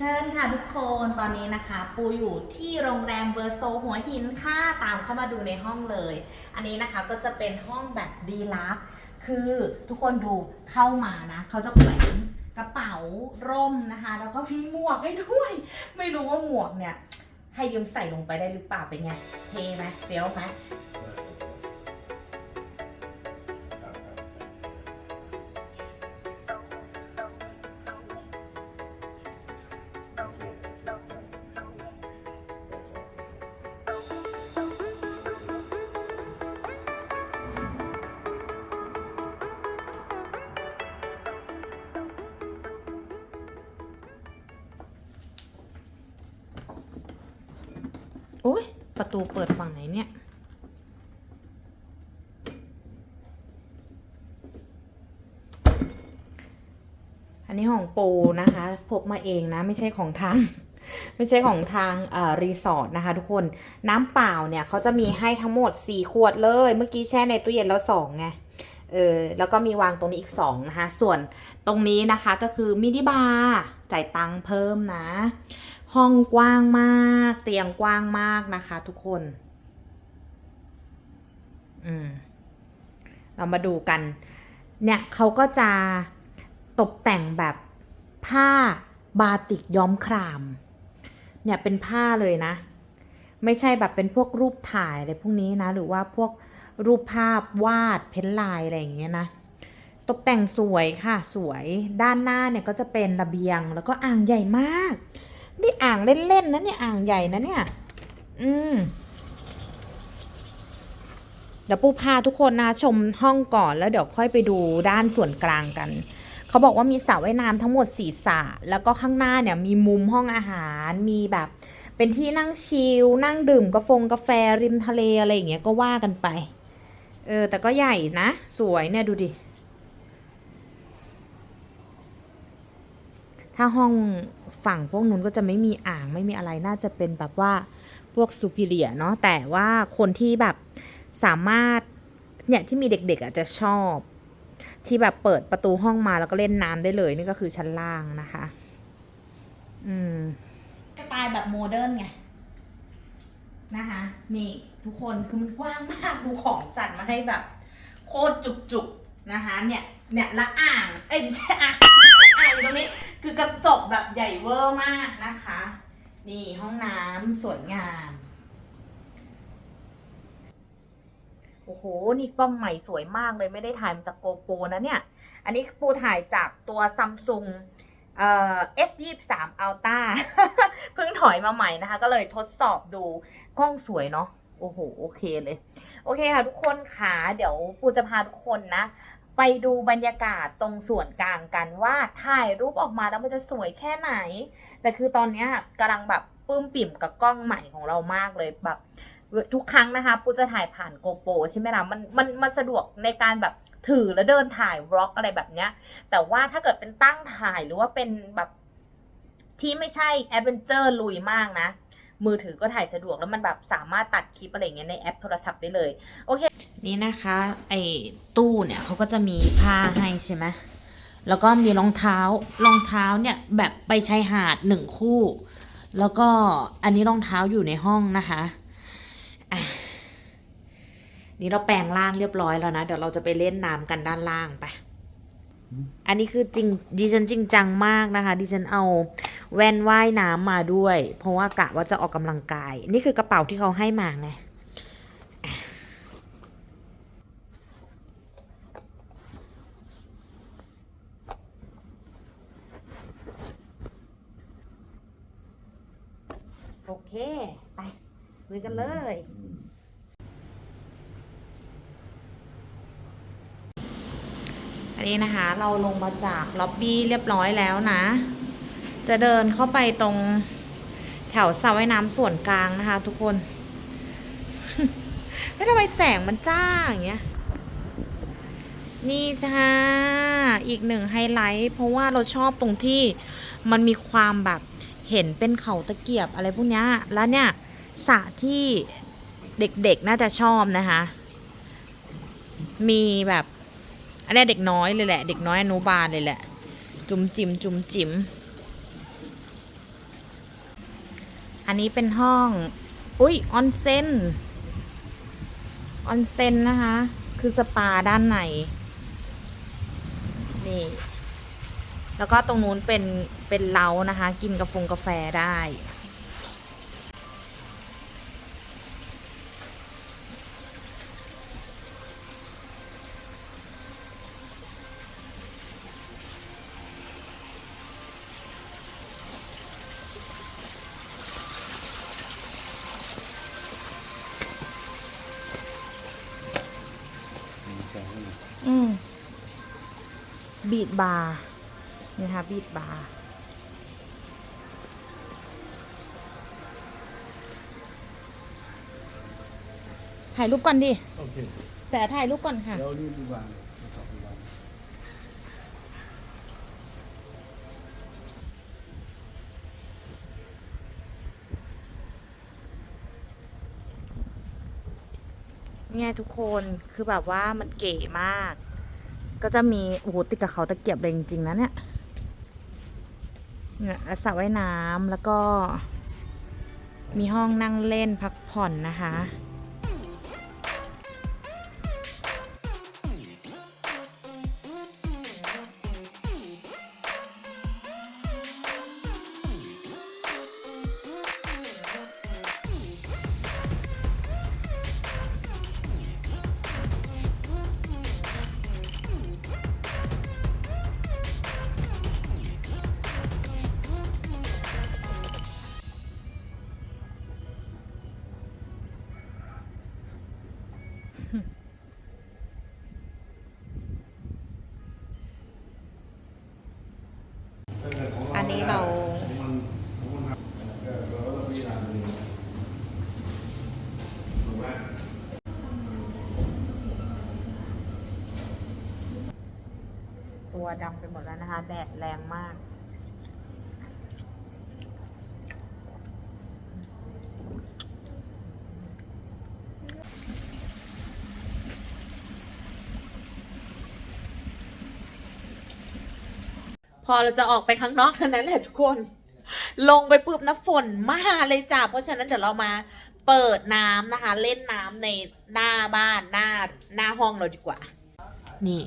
ชิญค่ะทุกคนตอนนี้นะคะ ปูอยู่ที่โรงแรมเวอร์โซหัวหินค่ะตามเข้ามาดูในห้องเลย อันนี้นะคะก็จะเป็นห้องแบบดีลักคือทุกคนดูเข้ามานะเขาจะแขวนกระเป๋าร่มนะคะ แล้วก็มีหมวกให้ด้วย ไม่รู้ว่าหมวกเนี่ย ให้ยืมใส่ลงไปได้หรือเปล่าเป็นไงเทไหมเฟี้ยวไหม โอ้ยประตูเปิดฝั่งไหนเนี่ย อันนี้ของปูนะคะพกมาเองนะไม่ใช่ของทางไม่ใช่ของทางรีสอร์ทนะคะทุกคนน้ำเปล่าเนี่ยเขาจะมีให้ทั้งหมด 4 ขวดเลย เมื่อกี้แช่ในตู้เย็นแล้ว2ไงเออแล้วก็มีวางตรงนี้อีก2นะคะ ส่วนตรงนี้นะคะก็คือมินิบาร์จ่ายตังค์เพิ่มนะ ห้องกว้างมาก เตียงกว้างมากนะคะ ทุกคน อืม เรามาดูกัน เนี่ยเขาก็จะตกแต่งแบบผ้าบาติกย้อมคราม เนี่ยเป็นผ้าเลยนะ ไม่ใช่แบบเป็นพวกรูปถ่ายอะไรพวกนี้นะ หรือว่าพวกรูปภาพวาดเพ้นลายอะไรอย่างเงี้ยนะ ตกแต่งสวยค่ะ สวย ด้านหน้าเนี่ยก็จะเป็นระเบียง แล้วก็อ่างใหญ่มาก นี่อ่างเล่นๆนะเนี่ยอ่างใหญ่นะเนี่ย อืมเดี๋ยวปูพาทุกคนนะชมห้องก่อนแล้วเดี๋ยวค่อยไปดูด้านส่วนกลางกัน เขาบอกว่ามีสระว่ายน้ำทั้งหมดสี่สระแล้วก็ข้างหน้าเนี่ยมีมุมห้องอาหารมีแบบ เป็นที่นั่งชิลนั่งดื่มกาแฟกาแฟริมทะเลอะไรอย่างเงี้ยก็ว่ากันไป เออแต่ก็ใหญ่นะ สวยเนี่ยดูดิ ถ้าห้อง ฝั่งพวกนู้นก็จะไม่มีอ่างไม่มีอะไรน่าจะเป็นแบบว่าพวกซูพิเลียเนาะแต่ว่าคนที่แบบสามารถเนี่ยที่มีเด็กๆอาจจะชอบ ที่แบบเปิดประตูห้องมาแล้วก็เล่นน้ำได้เลย นี่ก็คือชั้นล่างนะคะ อืมสไตล์แบบโมเดิร์นไงนะคะนี่ทุกคนคือมันกว้างมากดูของจัดมาให้แบบ โคตรจุกๆนะคะ เนี่ยเนี่ยละอ่างเอ้ยไม่ใช่อ่างอ่างอยู่ตรงนี้ คือกระจกแบบใหญ่เวอร์มากนะคะ นี่ห้องน้ำสวยงาม โอ้โห นี่กล้องใหม่สวยมากเลยไม่ได้ถ่ายมาจากโกโปรนะเนี่ย อันนี้ปูถ่ายจากตัวซัมซุงเอ่อ S23 Ultra เพิ่งถอยมาใหม่นะคะ ก็เลยทดสอบดูกล้องสวยเนาะโอ้โห โอเคเลย โอเคค่ะทุกคนค่ะ เดี๋ยวปูจะพาทุกคนนะ ไปดูบรรยากาศตรงส่วนกลางกันว่าถ่ายรูปออกมาแล้วมันจะสวยแค่ไหน แต่คือตอนนี้กำลังแบบปื้มปิ่มกับกล้องใหม่ของเรามากเลยแบบทุกครั้งนะคะปูจะถ่ายผ่านโกโปรใช่ไหมล่ะมันมันมันสะดวกในการแบบถือแล้วเดินถ่ายวล็อกอะไรแบบเนี้ย แต่ว่าถ้าเกิดเป็นตั้งถ่ายหรือว่าเป็นแบบที่ไม่ใช่แอดเวนเจอร์ลุยมากนะ มือถือก็ถ่ายสะดวกแล้วมันแบบสามารถตัดคลิปอะไรเงี้ยในแอปโทรศัพท์ได้เลย โอเค นี่นะคะ ไอ้ตู้เนี่ยเขาก็จะมีผ้าให้ใช่ไหมแล้วก็มีรองเท้ารองเท้าเนี่ยแบบไปชายหาดหนึ่งคู่ แล้วก็อันนี้รองเท้าอยู่ในห้องนะคะอะนี่เราแปลงร่างเรียบร้อยแล้วนะ เดี๋ยวเราจะไปเล่นน้ำกันด้านล่างไป อันนี้คือจริงดิฉันจริงจังมากนะคะ ดิฉันเอาแว่นว่ายน้ำมาด้วย เพราะว่ากะว่าจะออกกำลังกาย นี่คือกระเป๋าที่เขาให้มาไงโอเค ไปลุยกันเลย อันนี้นะคะ เราลงมาจากล็อบบี้เรียบร้อยแล้วนะ จะเดินเข้าไปตรงแถวสระว่ายน้ำส่วนกลางนะคะ ทุกคนแล้วทำไมแสงมันจ้าอย่างเงี้ย นี่จ้า อีกหนึ่งไฮไลท์ เพราะว่าเราชอบตรงที่มันมีความแบบเห็นเป็นเขาตะเกียบอะไรพวกเนี้ยแล้วเนี่ยสระที่เด็กๆน่าจะชอบนะคะ มีแบบ อันนี้เด็กน้อยเลยแหละ เด็กน้อยอนุบาลเลยแหละ จุ๋มจิ๋มจุ๋มจิ๋มอันนี้เป็นห้อง อุ้ยออนเซนออนเซนนะคะ คือสปาด้านในนี่ แล้วก็ตรงนู้นเป็นเป็นเล้านะคะ กินกาแฟกาแฟได้ บีดบาร์นี่ค่ะบีดบาร์ถ่ายรูปก่อนดิ โอเคแต่ถ่ายรูปก่อนค่ะ เดี๋ยวรีบดีกว่านะครับดีกว่าเนี่ยทุกคนคือแบบว่ามันเก๋มาก ก็จะมีโอ้โหติดกับเขาตะเกียบเลยจริงๆนะเนี่ยเนี่ยสระว่ายน้ำแล้วก็มีห้องนั่งเล่นพักผ่อนนะคะ ตัวดำไปหมดแล้วนะคะ แดดแรงมากพอเราจะออกไปข้างนอกเท่านั้นแหละทุกคน ลงไปปุ๊บนะฝนมาเลยจ้ะเพราะฉะนั้นเดี๋ยวเรามาเปิดน้ำนะคะ เล่นน้ำในหน้าบ้านหน้าหน้าห้องเราดีกว่า นี่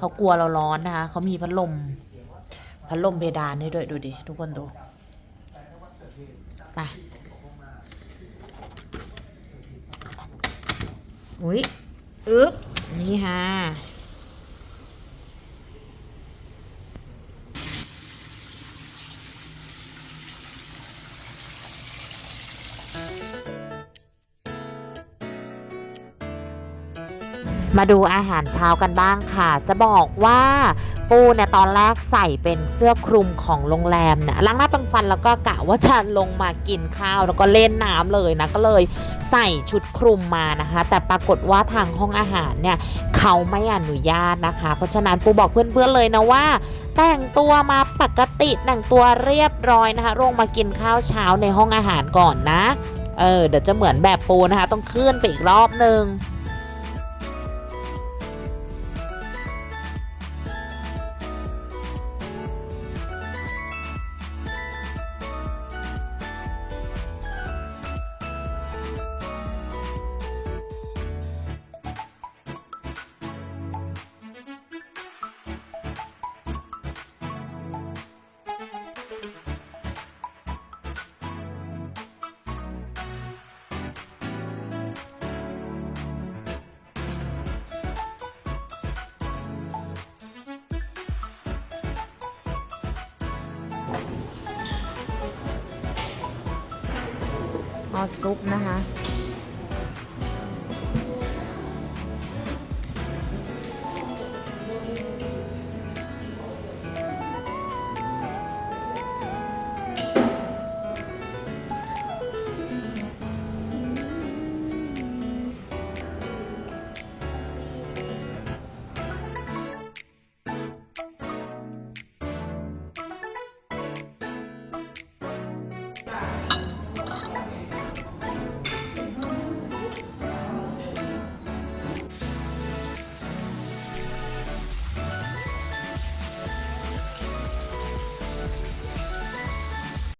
เขากลัวเราร้อนนะคะเขามีพัดลม พัดลมเพดานให้ด้วยดูดิทุกคนดูไปอุ้ยอึ๊บนี่ฮะ มาดูอาหารเช้ากันบ้างค่ะ จะบอกว่าปูเนี่ยตอนแรกใส่เป็นเสื้อคลุมของโรงแรมเนี่ยล้างหน้าปรงฟันแล้วก็กะว่าจะลงมากินข้าวแล้วก็เล่นน้ำเลยนะก็เลยใส่ชุดคลุมมานะคะ แต่ปรากฏว่าทางห้องอาหารเนี่ยเขาไม่อนุญาตนะคะ เพราะฉะนั้นปูบอกเพื่อนๆเลยนะว่า แต่งตัวมาปกติแต่งตัวเรียบร้อยนะคะลงมากินข้าวเช้าในห้องอาหารก่อนนะ เออเดี๋ยวจะเหมือนแบบปูนะคะ ต้องขึ้นไปอีกรอบนึง อสซุปนะคะ